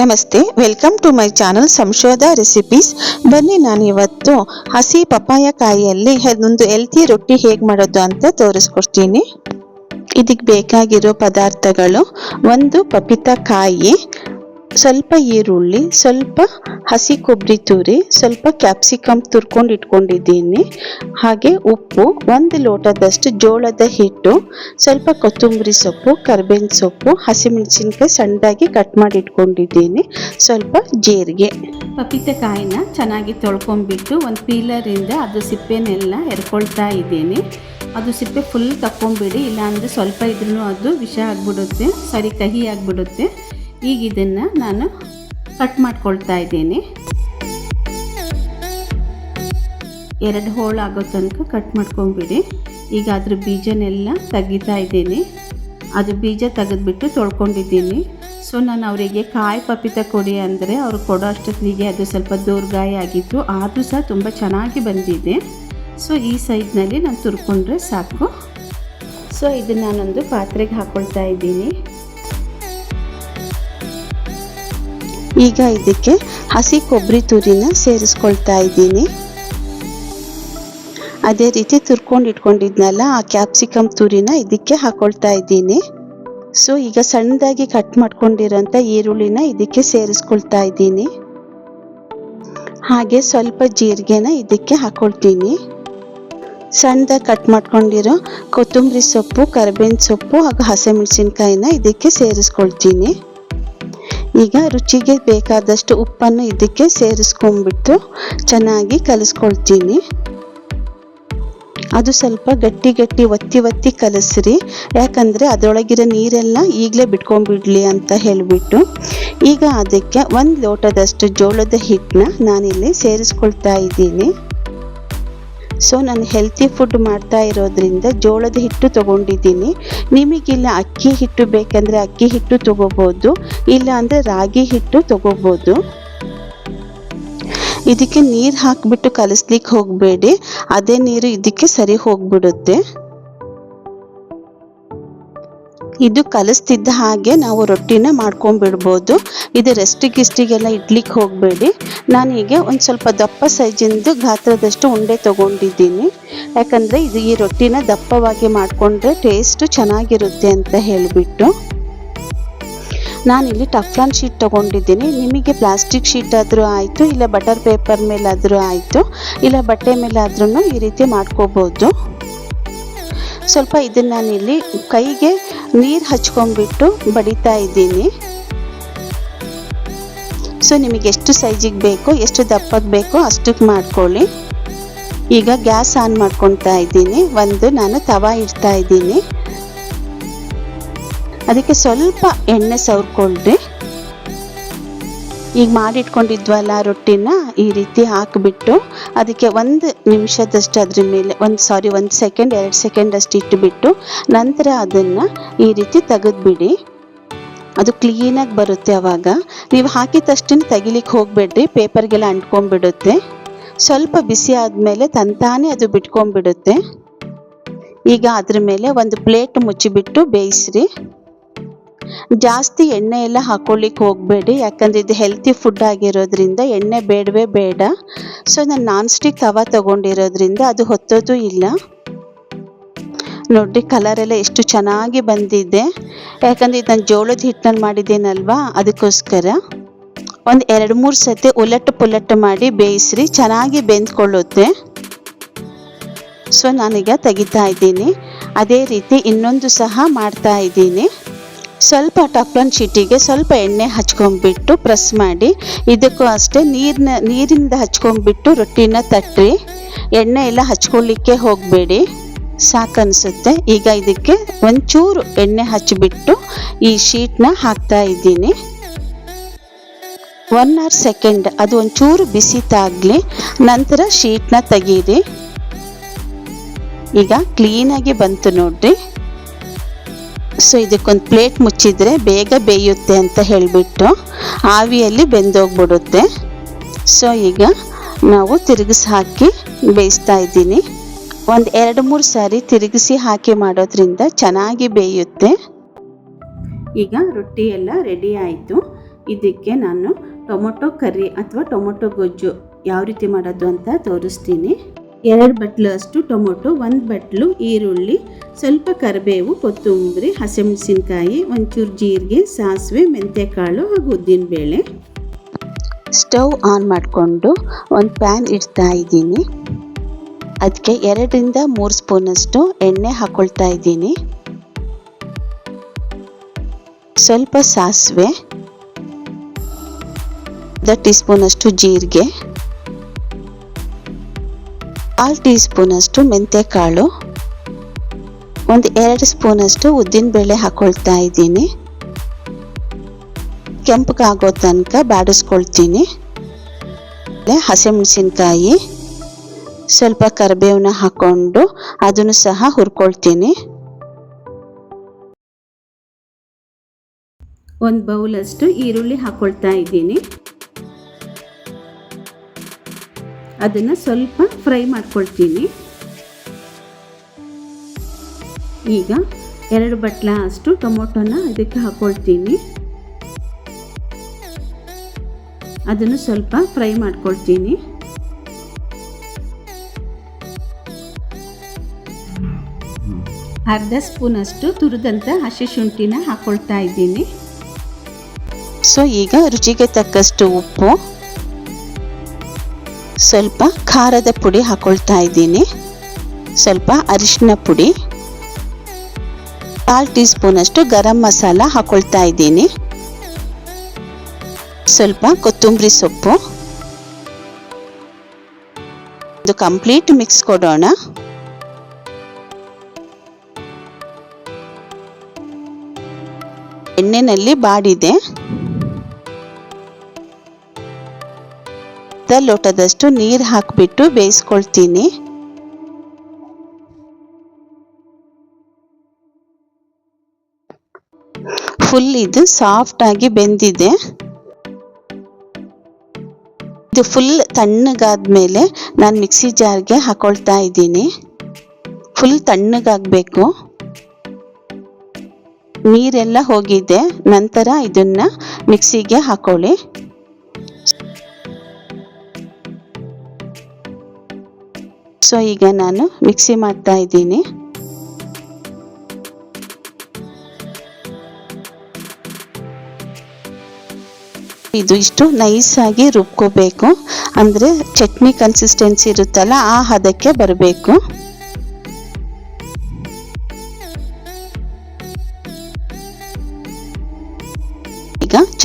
ನಮಸ್ತೆ welcome to my channel Samshodha recipes ಬನ್ನಿ ನಾನು ಇವತ್ತು ಹಸಿ ಪಪ್ಪಾಯಕಾಯಿಯಲ್ಲಿ ಒಂದು ಹೆಲ್ತಿ ರೊಟ್ಟಿ ಹೇಗೆ ಮಾಡೋದು ಅಂತ ತೋರಿಸ್ಕೊಡ್ತೀನಿ. ಇದಕ್ಕೆ ಬೇಕಾಗಿರೋ ಪದಾರ್ಥಗಳು ಒಂದು ಪಪಿತ ಕಾಯಿ ಸ್ವಲ್ಪ ಈರುಳ್ಳಿ, ಸ್ವಲ್ಪ ಹಸಿ ಕೊಬ್ಬರಿ ತುರಿ, ಸ್ವಲ್ಪ ಕ್ಯಾಪ್ಸಿಕಮ್ ತುರ್ಕೊಂಡು ಇಟ್ಕೊಂಡಿದ್ದೀನಿ. ಹಾಗೆ ಉಪ್ಪು, ಒಂದು ಲೋಟದಷ್ಟು ಜೋಳದ ಹಿಟ್ಟು, ಸ್ವಲ್ಪ ಕೊತ್ತಂಬರಿ ಸೊಪ್ಪು, ಕರ್ಬೇವಿನ ಸೊಪ್ಪು, ಹಸಿಮೆಣಸಿನ್ಕಾಯಿ ಸಣ್ಣದಾಗಿ ಕಟ್ ಮಾಡಿ ಇಟ್ಕೊಂಡಿದ್ದೀನಿ. ಸ್ವಲ್ಪ ಜೀರಿಗೆ. ಪಪಿತೆಕಾಯಿನ ಚೆನ್ನಾಗಿ ತೊಳ್ಕೊಂಡ್ಬಿಟ್ಟು ಒಂದು ಪೀಲರಿಂದ ಅದು ಸಿಪ್ಪೆನೆಲ್ಲ ಎರ್ಕೊಳ್ತಾ ಇದ್ದೀನಿ. ಅದು ಸಿಪ್ಪೆ ಫುಲ್ ತಕ್ಕೊಂಬಿಡಿ, ಇಲ್ಲಾಂದರೆ ಸ್ವಲ್ಪ ಇದ್ರೂ ಅದು ವಿಷ ಆಗಿಬಿಡುತ್ತೆ, ಸರಿ ಕಹಿ ಆಗಿಬಿಡುತ್ತೆ. ಈಗ ಇದನ್ನು ನಾನು ಕಟ್ ಮಾಡ್ಕೊಳ್ತಾ ಇದ್ದೀನಿ. ಎರಡು ಹೋಳು ಆಗೋ ತನಕ ಕಟ್ ಮಾಡ್ಕೊಂಬಿಡಿ ಈಗ ಅದ್ರ ಬೀಜನೆಲ್ಲ ತೆಗಿತಾ ಇದ್ದೀನಿ. ಅದು ಬೀಜ ತೆಗೆದ್ಬಿಟ್ಟು ತೊಳ್ಕೊಂಡಿದ್ದೀನಿ. ಸೊ ನಾನು ಅವರಿಗೆ ಕಾಯಿ ಪಪಿತ ಕೊಡಿ ಅಂದರೆ ಅವರು ಕೊಡೋ ಅಷ್ಟೊತ್ತಿಗೆ ಅದು ಸ್ವಲ್ಪ ದೂರ್ಗಾಯ ಆಗಿತ್ತು. ಆದರೂ ಸಹ ತುಂಬ ಚೆನ್ನಾಗಿ ಬಂದಿದೆ. ಸೊ ಈ ಸೈಜ್ನಲ್ಲಿ ನಾನು ತುರ್ಕೊಂಡ್ರೆ ಸಾಕು. ಸೊ ಇದನ್ನು ನಾನೊಂದು ಪಾತ್ರೆಗೆ ಹಾಕ್ಕೊಳ್ತಾ ಇದ್ದೀನಿ. ಈಗ ಇದಕ್ಕೆ ಹಸಿ ಕೊಬ್ಬರಿ ತುರಿನ ಸೇರಿಸ್ಕೊಳ್ತಾ ಇದ್ದೀನಿ. ಅದೇ ರೀತಿ ತುರ್ಕೊಂಡು ಇಟ್ಕೊಂಡಿದ್ನಲ್ಲ, ಆ ಕ್ಯಾಪ್ಸಿಕಮ್ ತುರಿನ ಇದಕ್ಕೆ ಹಾಕೊಳ್ತಾ ಇದ್ದೀನಿ. ಸೊ ಈಗ ಸಣ್ಣದಾಗಿ ಕಟ್ ಮಾಡ್ಕೊಂಡಿರೋಂಥ ಈರುಳ್ಳಿನ ಇದಕ್ಕೆ ಸೇರಿಸ್ಕೊಳ್ತಾ ಇದ್ದೀನಿ. ಹಾಗೆ ಸ್ವಲ್ಪ ಜೀರಿಗೆನ ಇದಕ್ಕೆ ಹಾಕೊಳ್ತೀನಿ. ಸಣ್ಣದಾಗಿ ಕಟ್ ಮಾಡ್ಕೊಂಡಿರೋ ಕೊತ್ತಂಬರಿ ಸೊಪ್ಪು, ಕರಿಬೇವಿನ ಸೊಪ್ಪು ಹಾಗೂ ಹಸಿಮೆಣಸಿನ್ಕಾಯಿನ ಇದಕ್ಕೆ ಸೇರಿಸ್ಕೊಳ್ತೀನಿ. ಈಗ ರುಚಿಗೆ ಬೇಕಾದಷ್ಟು ಉಪ್ಪನ್ನು ಇದಕ್ಕೆ ಸೇರಿಸ್ಕೊಂಡ್ಬಿಟ್ಟು ಚೆನ್ನಾಗಿ ಕಲಿಸ್ಕೊಳ್ತೀನಿ. ಅದು ಸ್ವಲ್ಪ ಗಟ್ಟಿ ಗಟ್ಟಿ ಒತ್ತಿ ಒತ್ತಿ ಕಲಸ್ರಿ. ಯಾಕಂದರೆ ಅದರೊಳಗಿರೋ ನೀರೆಲ್ಲ ಈಗಲೇ ಬಿಟ್ಕೊಂಡ್ಬಿಡ್ಲಿ ಅಂತ ಹೇಳಿಬಿಟ್ಟು. ಈಗ ಅದಕ್ಕೆ ಒಂದು ಲೋಟದಷ್ಟು ಜೋಳದ ಹಿಟ್ಟನ್ನ ನಾನಿಲ್ಲಿ ಸೇರಿಸ್ಕೊಳ್ತಾ ಇದ್ದೀನಿ. ಸೊ ನಾನು ಹೆಲ್ತಿ ಫುಡ್ ಮಾಡ್ತಾ ಇರೋದ್ರಿಂದ ಜೋಳದ ಹಿಟ್ಟು ತಗೊಂಡಿದ್ದೀನಿ. ನಿಮಗಿಲ್ಲ ಅಕ್ಕಿ ಹಿಟ್ಟು ಬೇಕಂದರೆ ಅಕ್ಕಿ ಹಿಟ್ಟು ತೊಗೋಬೋದು, ಇಲ್ಲ ಅಂದರೆ ರಾಗಿ ಹಿಟ್ಟು ತೊಗೋಬೋದು. ಇದಕ್ಕೆ ನೀರು ಹಾಕಿಬಿಟ್ಟು ಕಲಿಸ್ಲಿಕ್ಕೆ ಹೋಗಬೇಡಿ. ಅದೇ ನೀರು ಇದಕ್ಕೆ ಸರಿ ಹೋಗ್ಬಿಡುತ್ತೆ. ಇದು ಕಲಿಸ್ತಿದ್ದ ಹಾಗೆ ನಾವು ರೊಟ್ಟಿನ ಮಾಡ್ಕೊಂಡ್ಬಿಡ್ಬೋದು ಇದು ರೆಸ್ಟಿ ಗಿಸ್ಟಿಗೆಲ್ಲ ಇಡ್ಲಿಕ್ಕೆ ಹೋಗಬೇಡಿ. ನಾನೀಗ ಒಂದು ಸ್ವಲ್ಪ ದಪ್ಪ ಸೈಜಿಂದು ಗಾತ್ರದಷ್ಟು ಉಂಡೆ ತಗೊಂಡಿದ್ದೀನಿ. ಯಾಕಂದರೆ ಇದು ಈ ರೊಟ್ಟಿನ ದಪ್ಪವಾಗಿ ಮಾಡಿಕೊಂಡ್ರೆ ಟೇಸ್ಟು ಚೆನ್ನಾಗಿರುತ್ತೆ ಅಂತ ಹೇಳಿಬಿಟ್ಟು. ನಾನಿಲ್ಲಿ ಟಫ್ಲಾನ್ ಶೀಟ್ ತೊಗೊಂಡಿದ್ದೀನಿ. ನಿಮಗೆ ಪ್ಲಾಸ್ಟಿಕ್ ಶೀಟ್ ಆದರೂ ಆಯಿತು, ಇಲ್ಲ ಬಟರ್ ಪೇಪರ್ ಮೇಲಾದರೂ ಆಯಿತು, ಇಲ್ಲ ಬಟ್ಟೆ ಮೇಲಾದ್ರೂ ಈ ರೀತಿ ಮಾಡ್ಕೋಬೋದು. ಸ್ವಲ್ಪ ಇದನ್ನು ನಾನಿಲ್ಲಿ ಕೈಗೆ ನೀರು ಹಚ್ಕೊಂಡ್ಬಿಟ್ಟು ಬಡಿತಾ ಇದ್ದೀನಿ. ಸೊ ನಿಮಗೆ ಎಷ್ಟು ಸೈಜಿಗೆ ಬೇಕೋ, ಎಷ್ಟು ದಪ್ಪಕ್ಕೆ ಬೇಕೋ ಅಷ್ಟಕ್ಕೆ ಮಾಡ್ಕೊಳ್ಳಿ. ಈಗ ಗ್ಯಾಸ್ ಆನ್ ಮಾಡ್ಕೊತಾ ಇದ್ದೀನಿ. ಒಂದು ನಾನು ತವಾ ಇಡ್ತಾ ಇದ್ದೀನಿ. ಅದಕ್ಕೆ ಸ್ವಲ್ಪ ಎಣ್ಣೆ ಸವರ್ಕೊಳ್ರಿ. ಈಗ ಮಾಡಿಟ್ಕೊಂಡಿದ್ವಲ್ಲ ರೊಟ್ಟಿನ, ಈ ರೀತಿ ಹಾಕಿಬಿಟ್ಟು ಅದಕ್ಕೆ ಒಂದು ನಿಮಿಷದಷ್ಟು ಅದ್ರ ಮೇಲೆ, ಒಂದು ಸಾರಿ ಒಂದು ಸೆಕೆಂಡ್ ಎರಡು ಸೆಕೆಂಡ್ ಅಷ್ಟು ಇಟ್ಟುಬಿಟ್ಟು ನಂತರ ಅದನ್ನು ಈ ರೀತಿ ತೆಗೆದುಬಿಡಿ. ಅದು ಕ್ಲೀನಾಗಿ ಬರುತ್ತೆ ಅವಾಗ. ನೀವು ಹಾಕಿದ ತಕ್ಷಣ ತೆಗಿಲಿಕ್ಕೆ ಹೋಗಬೇಡ್ರಿ ಪೇಪರ್ಗೆಲ್ಲ ಅಂಟ್ಕೊಂಡ್ಬಿಡುತ್ತೆ. ಸ್ವಲ್ಪ ಬಿಸಿ ಆದಮೇಲೆ ತಂತಾನೇ ಅದು ಬಿಟ್ಕೊಂಬಿಡುತ್ತೆ ಈಗ ಅದ್ರ ಮೇಲೆ ಒಂದು ಪ್ಲೇಟ್ ಮುಚ್ಚಿಬಿಟ್ಟು ಬೇಯಿಸ್ರಿ. ಜಾಸ್ತಿ ಎಣ್ಣೆ ಎಲ್ಲ ಹಾಕೊಳ್ಳಿಕ್ಕೆ ಹೋಗಬೇಡಿ, ಯಾಕಂದರೆ ಇದು ಹೆಲ್ತಿ ಫುಡ್ ಆಗಿರೋದ್ರಿಂದ ಎಣ್ಣೆ ಬೇಡವೇ ಬೇಡ. ಸೊ ನಾನು ನಾನ್ ಸ್ಟಿಕ್ ತವ ತಗೊಂಡಿರೋದ್ರಿಂದ ಅದು ಹೊತ್ತೋದು ಇಲ್ಲ. ನೋಡಿ ಕಲರ್ ಎಲ್ಲ ಎಷ್ಟು ಚೆನ್ನಾಗಿ ಬಂದಿದೆ. ಯಾಕಂದರೆ ಇದು ನಾನು ಜೋಳದ ಹಿಟ್ಟಿನಲ್ಲಿ ಮಾಡಿದ್ದೀನಲ್ವಾ? ಅದಕ್ಕೋಸ್ಕರ ಒಂದು ಎರಡು ಮೂರು ಸತಿ ಉಲಟ್ಟು ಪುಲಟ್ಟು ಮಾಡಿ ಬೇಯಿಸ್ರಿ, ಚೆನ್ನಾಗಿ ಬೆಂದ್ಕೊಳ್ಳುತ್ತೆ. ಸೊ ನಾನೀಗ ತೆಗಿತಾ ಇದ್ದೀನಿ. ಅದೇ ರೀತಿ ಇನ್ನೊಂದು ಸಹ ಮಾಡ್ತಾ ಇದ್ದೀನಿ. ಸ್ವಲ್ಪ ಟಫ್ಲನ್ ಶೀಟಿಗೆ ಸ್ವಲ್ಪ ಎಣ್ಣೆ ಹಚ್ಕೊಂಡ್ಬಿಟ್ಟು ಪ್ರೆಸ್ ಮಾಡಿ. ಇದಕ್ಕೂ ಅಷ್ಟೇ ನೀರಿನ, ನೀರಿಂದ ಹಚ್ಕೊಂಡ್ಬಿಟ್ಟು ರೊಟ್ಟಿನ ತಟ್ಟಿ ಎಣ್ಣೆ ಎಲ್ಲ ಹಚ್ಕೊಳ್ಳಿಕ್ಕೆ ಹೋಗಬೇಡಿ. ಸಾಕನ್ಸುತ್ತೆ. ಈಗ ಇದಕ್ಕೆ ಒಂಚೂರು ಎಣ್ಣೆ ಹಚ್ಚಿಬಿಟ್ಟು ಈ ಶೀಟ್ನ ಹಾಕ್ತಾ ಇದ್ದೀನಿ. ಒನ್ ಅವರ್ ಸೆಕೆಂಡ್ ಅದು ಒಂಚೂರು ಬಿಸಿ ತಾಗಲಿ ನಂತರ ಶೀಟ್ನ ತೆಗೀರಿ. ಈಗ ಕ್ಲೀನಾಗಿ ಬಂತು ನೋಡ್ರಿ. ಸೊ ಇದಕ್ಕೊಂದು ಪ್ಲೇಟ್ ಮುಚ್ಚಿದ್ರೆ ಬೇಗ ಬೇಯುತ್ತೆ ಅಂತ ಹೇಳಿಬಿಟ್ಟು ಆವಿಯಲ್ಲಿ ಬೆಂದೋಗ್ಬಿಡುತ್ತೆ. ಸೊ ಈಗ ನಾವು ತಿರುಗಿಸಿ ಹಾಕಿ ಬೇಯಿಸ್ತಾ ಇದ್ದೀನಿ. ಒಂದು ಎರಡು ಮೂರು ಸಾರಿ ತಿರುಗಿಸಿ ಹಾಕಿ ಮಾಡೋದ್ರಿಂದ ಚೆನ್ನಾಗಿ ಬೇಯುತ್ತೆ. ಈಗ ರೊಟ್ಟಿ ಎಲ್ಲ ರೆಡಿ ಆಯಿತು. ಇದಕ್ಕೆ ನಾನು ಟೊಮೊಟೊ ಕರ್ರಿ ಅಥವಾ ಟೊಮೊಟೊ ಗೊಜ್ಜು ಯಾವ ರೀತಿ ಮಾಡೋದು ಅಂತ ತೋರಿಸ್ತೀನಿ. ಎರಡು ಬಟ್ಲು ಅಷ್ಟು ಟೊಮೊಟೊ, ಒಂದು ಬಟ್ಲು, ಈರುಳ್ಳಿ, ಸ್ವಲ್ಪ ಕರಿಬೇವು, ಕೊತ್ತಂಬರಿ, ಹಸಿಮೆಣಸಿನ್ಕಾಯಿ, ಒಂಚೂರು ಜೀರಿಗೆ, ಸಾಸಿವೆ, ಮೆಂತ್ಯಕಾಳು ಹಾಗೂ ಉದ್ದಿನಬೇಳೆ. ಸ್ಟವ್ ಆನ್ ಮಾಡಿಕೊಂಡು ಒಂದು ಪ್ಯಾನ್ ಇಡ್ತಾ ಇದ್ದೀನಿ. ಅದಕ್ಕೆ ಎರಡರಿಂದ ಮೂರು ಸ್ಪೂನಷ್ಟು ಎಣ್ಣೆ ಹಾಕ್ಕೊಳ್ತಾ ಇದ್ದೀನಿ. ಸ್ವಲ್ಪ ಸಾಸಿವೆ ಅರ್ಧ ಟೀ ಸ್ಪೂನಷ್ಟು ಜೀರಿಗೆ. ಕಾಲು ಟೀ ಸ್ಪೂನಷ್ಟು ಮೆಂತ್ಯಕಾಳು, ಒಂದು ಎರಡು ಸ್ಪೂನಷ್ಟು ಉದ್ದಿನಬೇಳೆ ಹಾಕೊಳ್ತಾ ಇದ್ದೀನಿ. ಕೆಂಪಗಾಗೋ ತನಕ ಬಾಡಿಸ್ಕೊಳ್ತೀನಿ. ಹಸಿಮೆಣಸಿನ್ಕಾಯಿ, ಸ್ವಲ್ಪ ಕರಿಬೇವನ್ನ ಹಾಕ್ಕೊಂಡು ಅದನ್ನು ಸಹ ಹುರ್ಕೊಳ್ತೀನಿ. ಒಂದು ಬೌಲಷ್ಟು ಈರುಳ್ಳಿ ಹಾಕ್ಕೊಳ್ತಾ ಇದ್ದೀನಿ. ಅದನ್ನು ಸ್ವಲ್ಪ ಫ್ರೈ ಮಾಡ್ಕೊಳ್ತೀನಿ. ಈಗ ಎರಡು ಬಟ್ಲ ಅಷ್ಟು ಟೊಮೊಟೊನ ಇದಕ್ಕೆ ಹಾಕ್ಕೊಳ್ತೀನಿ ಅದನ್ನು ಸ್ವಲ್ಪ ಫ್ರೈ ಮಾಡ್ಕೊಳ್ತೀನಿ. ಅರ್ಧ ಸ್ಪೂನಷ್ಟು ತುರಿದಂಥ ಹಸಿ ಶುಂಠಿನ ಹಾಕ್ಕೊಳ್ತಾ ಇದ್ದೀನಿ. ಸೊ ಈಗ ರುಚಿಗೆ ತಕ್ಕಷ್ಟು ಉಪ್ಪು. ಸ್ವಲ್ಪ ಖಾರದ ಪುಡಿ ಹಾಕೊಳ್ತಾ ಇದ್ದೀನಿ. ಸ್ವಲ್ಪ ಅರಿಶಿನ ಪುಡಿ. ಕಾಲು ಟೀ ಸ್ಪೂನಷ್ಟು ಗರಂ ಮಸಾಲ ಹಾಕೊಳ್ತಾ ಇದ್ದೀನಿ. ಸ್ವಲ್ಪ ಕೊತ್ತಂಬರಿ ಸೊಪ್ಪು. ಇದು ಕಂಪ್ಲೀಟ್ ಮಿಕ್ಸ್ ಕೊಡೋಣ. ಎಣ್ಣೆನಲ್ಲಿ ಬಾಡಿದೆ. ಅರ್ಧ ಲೋಟದಷ್ಟು ನೀರು ಹಾಕಿಬಿಟ್ಟು ಬೇಯಿಸ್ಕೊಳ್ತೀನಿ. ಫುಲ್ ಇದು ಸಾಫ್ಟ್ ಆಗಿ ಬೆಂದಿದೆ. ಇದು ಫುಲ್ ತಣ್ಣಗಾದ್ಮೇಲೆ ನಾನು ಮಿಕ್ಸಿ ಜಾರ್ಗೆ ಹಾಕೊಳ್ತಾ ಇದ್ದೀನಿ. ಫುಲ್ ತಣ್ಣಗಾಗಬೇಕು. ನೀರೆಲ್ಲ ಹೋಗಿದೆ. ನಂತರ ಇದನ್ನ ಮಿಕ್ಸಿಗೆ ಹಾಕೊಳ್ಳಿ. ಸೊ ಈಗ ನಾನು ಮಿಕ್ಸಿ ಮಾಡ್ತಾ ಇದ್ದೀನಿ. ಇದು ಇಷ್ಟು ನೈಸ್ ಆಗಿ ರುಬ್ಕೋಬೇಕು. ಅಂದ್ರೆ ಚಟ್ನಿ ಕನ್ಸಿಸ್ಟೆನ್ಸಿ ಇರುತ್ತಲ್ಲ, ಆ ಹದಕ್ಕೆ ಬರಬೇಕು.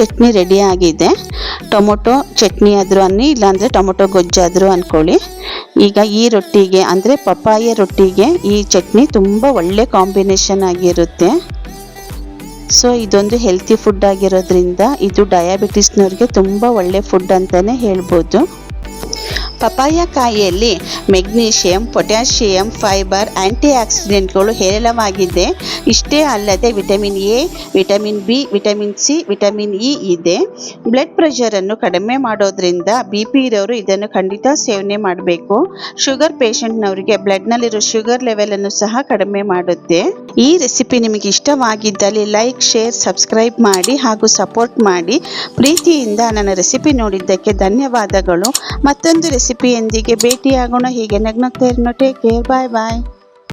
ಚಟ್ನಿ ರೆಡಿ ಆಗಿದೆ. ಟೊಮೊಟೊ ಚಟ್ನಿ ಆದರೂ ಅನ್ನಿ, ಇಲ್ಲಾಂದರೆ ಟೊಮೊಟೊ ಗೊಜ್ಜಾದರೂ ಅಂದ್ಕೊಳ್ಳಿ ಈಗ ಈ ರೊಟ್ಟಿಗೆ ಅಂದರೆ ಪಪ್ಪಾಯ ರೊಟ್ಟಿಗೆ ಈ ಚಟ್ನಿ ತುಂಬ ಒಳ್ಳೆ ಕಾಂಬಿನೇಷನ್ ಆಗಿರುತ್ತೆ. ಸೊ ಇದೊಂದು ಹೆಲ್ತಿ ಫುಡ್ ಆಗಿರೋದ್ರಿಂದ ಇದು ಡಯಾಬಿಟಿಸ್ನವ್ರಿಗೆ ತುಂಬ ಒಳ್ಳೆ ಫುಡ್ ಅಂತಲೇ ಹೇಳ್ಬೋದು. ಪಪಾಯ ಕಾಯಿಯಲ್ಲಿ ಮೆಗ್ನೀಷಿಯಂ, ಪೊಟ್ಯಾಷಿಯಂ, ಫೈಬರ್ ಆ್ಯಂಟಿ ಆಕ್ಸಿಡೆಂಟ್ಗಳು ಹೇರಳವಾಗಿದೆ ಇಷ್ಟೇ ಅಲ್ಲದೆ vitamin A, vitamin B, vitamin C, vitamin E ಇದೆ. ಬ್ಲಡ್ ಪ್ರೆಷರನ್ನು ಕಡಿಮೆ ಮಾಡೋದ್ರಿಂದ ಬಿ ಪಿ ಇರೋರು ಇದನ್ನು ಖಂಡಿತ ಸೇವನೆ ಮಾಡಬೇಕು. ಶುಗರ್ ಪೇಷಂಟ್ನವರಿಗೆ ಬ್ಲಡ್ನಲ್ಲಿರೋ ಶುಗರ್ ಲೆವೆಲನ್ನು ಸಹ ಕಡಿಮೆ ಮಾಡುತ್ತೆ. ಈ ರೆಸಿಪಿ ನಿಮಗೆ ಇಷ್ಟವಾಗಿದ್ದಲ್ಲಿ ಲೈಕ್, ಶೇರ್, ಸಬ್ಸ್ಕ್ರೈಬ್ ಮಾಡಿ ಹಾಗೂ ಸಪೋರ್ಟ್ ಮಾಡಿ. ಪ್ರೀತಿಯಿಂದ ನನ್ನ ರೆಸಿಪಿ ನೋಡಿದ್ದಕ್ಕೆ ಧನ್ಯವಾದಗಳು. ಮತ್ತೊಂದು ರೆಸಿಪಿಯೊಂದಿಗೆ ಭೇಟಿಯಾಗೋಣ. ಹೀಗೆ ನಗ್ನಗ್ತಾ ಇರೋಣ ಟೇಕ್ ಕೇರ್ ಬಾಯ್ ಬಾಯ್